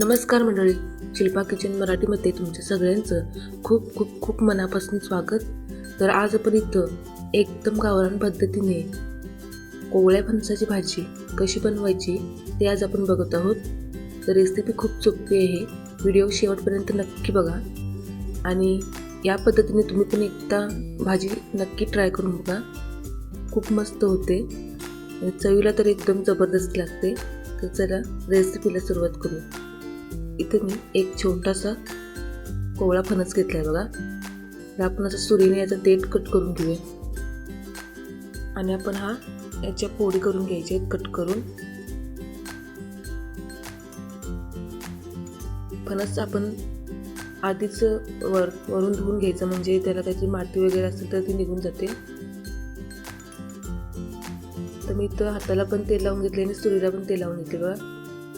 नमस्कार मंडळी. शिल्पा किचन मराठीमध्ये तुमच्या सगळ्यांचं खूप खूप खूप मनापासून स्वागत. तर आज आपण इथं एकदम गावरान पद्धतीने कोवळ्या फणसाची भाजी कशी बनवायची ते आज आपण बघत आहोत. तर रेसिपी खूप सोपी आहे. व्हिडिओ शेवटपर्यंत नक्की बघा. आणि या पद्धतीने तुम्ही पण एकदा भाजी नक्की ट्राय करून बघा. खूप मस्त होते. चवीला तर एकदम जबरदस्त लागते. तर चला रेसिपीला सुरुवात करू इथे मी एक छोटासा कोवळा फणस घेतला आहे बघा. तर आपण असं सुरीने याचा देठ कट करून घेऊया. आणि आपण हा याच्या पोळी करून घ्यायचे आहेत कट करून. फणस आपण आधीच वर वरून धुवून घ्यायचं म्हणजे त्याला त्याची माती वगैरे असेल तर ती निघून जाते. तर मी इथं हाताला पण तेल लावून घेतले आणि सुरीला पण तेल लावून घेतले बघा.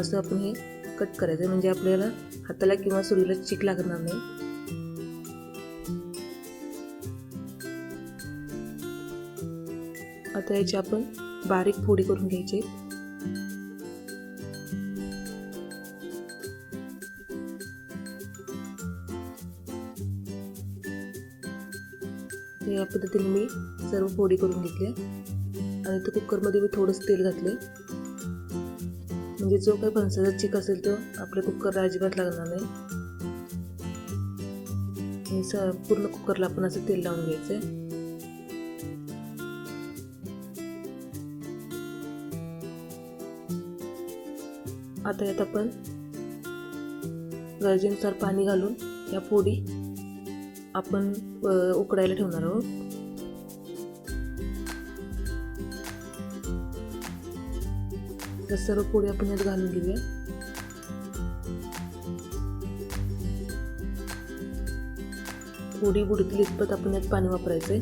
असं आपण हे कट करायचं म्हणजे आपल्याला हाताला किंवा सुरीला चिक लागणार नाही. आता याची आपण बारीक फोडी करून घ्यायची. या पद्धतीने मी सर्व फोडी करून घेतल्या. आणि ते कुकरमध्ये मी थोडंसं तेल घातले म्हणजे जो काही फणसाचा चिक असेल तो आपल्या कुकरला अजिबात लागणार नाही. स पूर्ण कुकरला आपण असं तेल लावून घ्यायचं आता यात आपण गरजेनुसार पाणी घालून या पोडी आपण उकडायला ठेवणार आहोत. त्या सर्व पोळी आपण यात घालून घेऊया. पोळी बुडतील इतपत आपण यात पाणी वापरायचंय.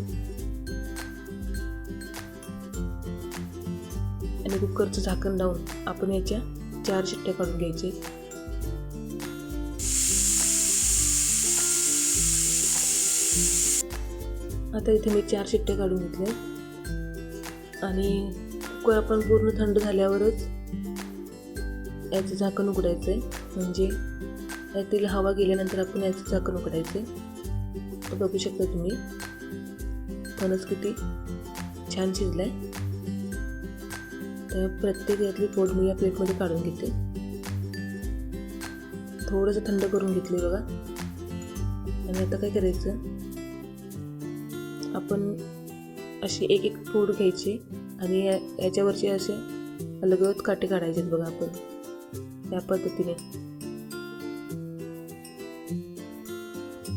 आणि कुकरचं झाकण लावून आपण याच्या चार शिट्ट्या काढून घ्यायचे. आता इथे मी चार शिट्ट्या काढून घेतल्या. आणि कुकर आपण पूर्ण थंड झाल्यावरच याचं झाकण उघडायचं आहे म्हणजे यातील हवा गेल्यानंतर आपण याचं झाकण उघडायचं आहे बघू शकता तुम्ही. फणस किती छान शिजलाय. आहे तर प्रत्येक यातली फोड मी या प्लेटमध्ये काढून घेते. थोडंसं थंड करून घेतले बघा. आणि आता काय करायचं? आपण अशी एक एक फोड घ्यायची आणि याच्यावरचे असे अलगद काटे काढायचे बघा आपण. या पद्धतीने.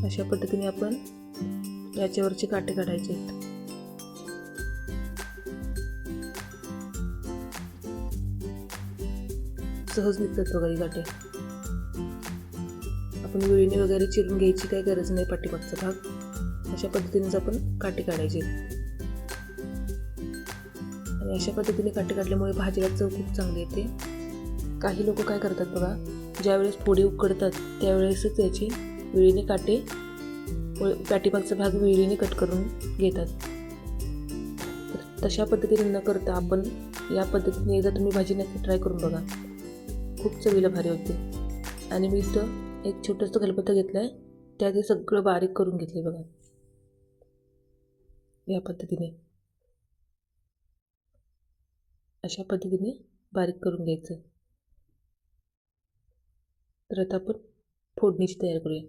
अशा पद्धतीने आपण याच्यावरचे काटे काढायचे सहज निघतात बघा ही काटे. आपण विळीने वगैरे चिरून घ्यायची काही गरज नाही पाठीमागचा भाग. अशा पद्धतीनेच आपण काटे काढायचे आणि अशा पद्धतीने काटे काढल्यामुळे भाजीला चव खूप चांगली येते. काही लोक काय करतात बघा ज्यावेळेस पोळी उकडतात त्यावेळेसच याची विळीने काटे पाठीमागचा भाग विळीने कट करून घेतात. तर तशा पद्धतीने न करता आपण या पद्धतीने एकदा तुम्ही भाजी नक्की ट्राय करून बघा. खूप चवीला भारी होते. आणि मी इथं एक छोटंसं खलबत्ता घेतलं आहे त्यात हे सगळं बारीक करून घेतले बघा. या पद्धतीने. अशा पद्धतीने बारीक करून घ्यायचं. तर आता आपण फोडणीची तयार करूया.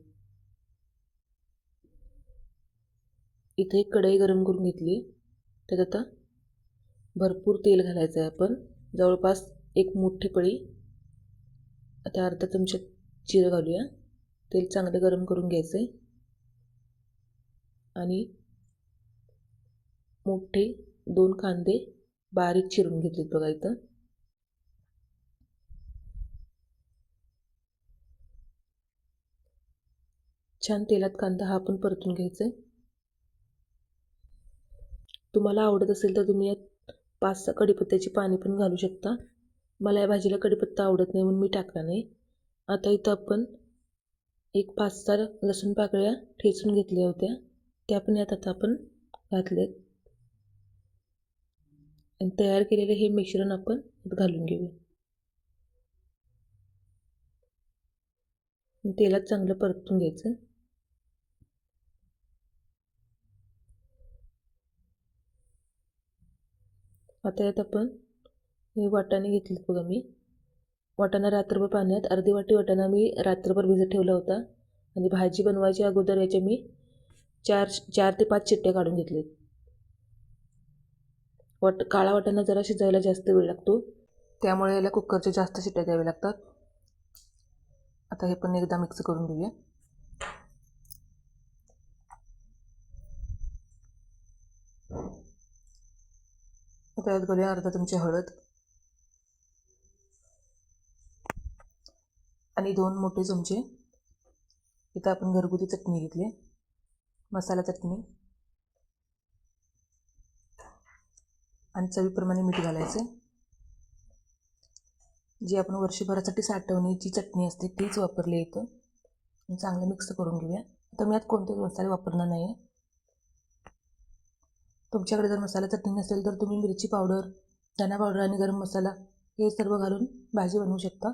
इथे एक कढई गरम करून घेतली. त्यात आता भरपूर तेल घालायचं आहे आपण. जवळपास एक मोठी पळी. आता अर्धा चमचा जिरं घालूया. तेल चांगलं गरम करून घ्यायचं आहे. आणि मोठे दोन कांदे बारीक चिरून घेतलेत बघा इथं. छान तेलात कांदा हा पण परतून घ्यायचा आहे तुम्हाला आवडत असेल तर तुम्ही यात पाच सहा कढीपत्त्याची पाणी पण घालू शकता. मला या भाजीला कडीपत्ता आवडत नाही म्हणून मी टाकला नाही. आता इथं आपण एक पाच सहा लसूण पाकळ्या ठेचून घेतल्या होत्या. त्या पण यात आता आपण घातल्या आणि तयार केलेले हे मिश्रण आपण घालून घेऊया. तेलात चांगलं परतून घ्यायचं. आता यात आपण हे वाटाणे घेतलेत बघा मी. वाटाणा रात्रभर पाण्यात अर्धी वाटी वाटाणा मी रात्रभर भिजत ठेवला होता. आणि भाजी बनवायच्या अगोदर याच्या मी चार चार ते पाच चिट्ट्या काढून घेतलेत. वाट काळा वाटाणा जरा शिजायला जास्त वेळ लागतो. त्यामुळे याला कुकरच्या जास्त शिट्ट्या द्याव्या लागतात. आता हे पण एकदा मिक्स करून घेऊया. त्यात करूया घालूया अर्धा चमचे हळद. आणि दोन मोठे चमचे इथं आपण घरगुती चटणी घेतली मसाला चटणी. आणि चवीप्रमाणे मीठ घालायचं जी आपण वर्षभरासाठी साठवण्याची चटणी असते तीच वापरली इथं. चांगलं मिक्स करून घेऊया. आता मी यात कोणतेच मसाले वापरणार नाही आहे तुमच्याकडे जर मसाला चटणी नसेल तर तुम्ही मिरची पावडर धना पावडर आणि गरम मसाला हे सर्व घालून भाजी बनवू शकता.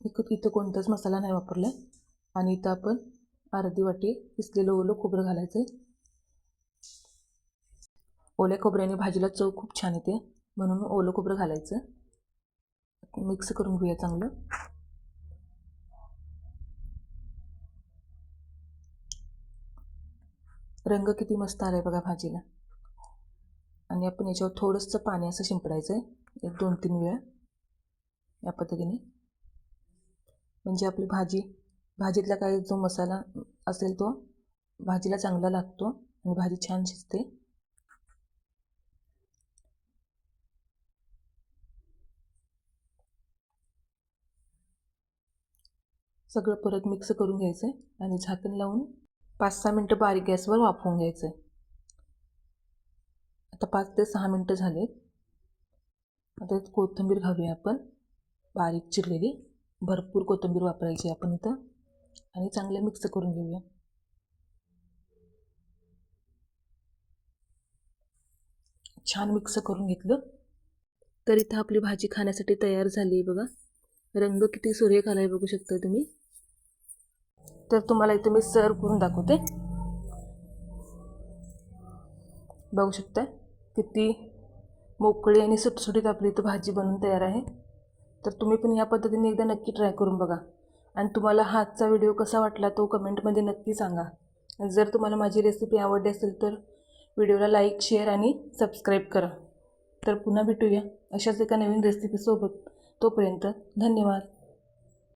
इकत इथं कोणताच मसाला नाही वापरला आणि इथं आपण अर्धी वाटी पिसलेलं ओलं खोबरं घालायचं आहे ओल्या खोबऱ्याने भाजीला चव खूप छान येते. म्हणून ओलं खोबरं घालायचं. मिक्स करून घेऊया चांगलं. रंग किती मस्त आला आहे बघा भाजीला. आणि आपण याच्यावर थोडंसं पाणी असं शिंपडायचं आहे एक दोन तीन वेळा. या पद्धतीने. म्हणजे आपली भाजी भाजीतला काही जो मसाला असेल तो भाजीला चांगला लागतो आणि भाजी छान शिजते. सगळं परत मिक्स करून घ्यायचं आहे आणि झाकण लावून पाच सहा मिनटं बारीक गॅसवर वाफवून घ्यायचं आहे आता पाच ते सहा मिनटं झालेत. आता कोथिंबीर घालूया आपण. बारीक चिरलेली. भरपूर कोथिंबीर वापरायची आपण इथं. आणि चांगले मिक्स करून घेऊया. छान मिक्स करून घेतलं. तर इथं आपली भाजी खाण्यासाठी तयार झाली आहे बघा. रंग किती सूर्यक आहे बघू शकता तुम्ही. तर तुम्हाला इथं मी सर्व करून दाखवते. बघू शकता किती मोकळी आणि सुटसुटीत आपली इथं भाजी बनवून तयार आहे. तर तुम्ही पण या पद्धतीने एकदा नक्की ट्राय करून बघा. आणि तुम्हाला हा आजचा व्हिडिओ कसा वाटला तो कमेंटमध्ये नक्की सांगा. जर तुम्हाला माझी रेसिपी आवडली असेल तर व्हिडिओला लाईक शेअर आणि सबस्क्राईब करा. तर पुन्हा भेटूया अशाच एका नवीन रेसिपीसोबत तोपर्यंत धन्यवाद.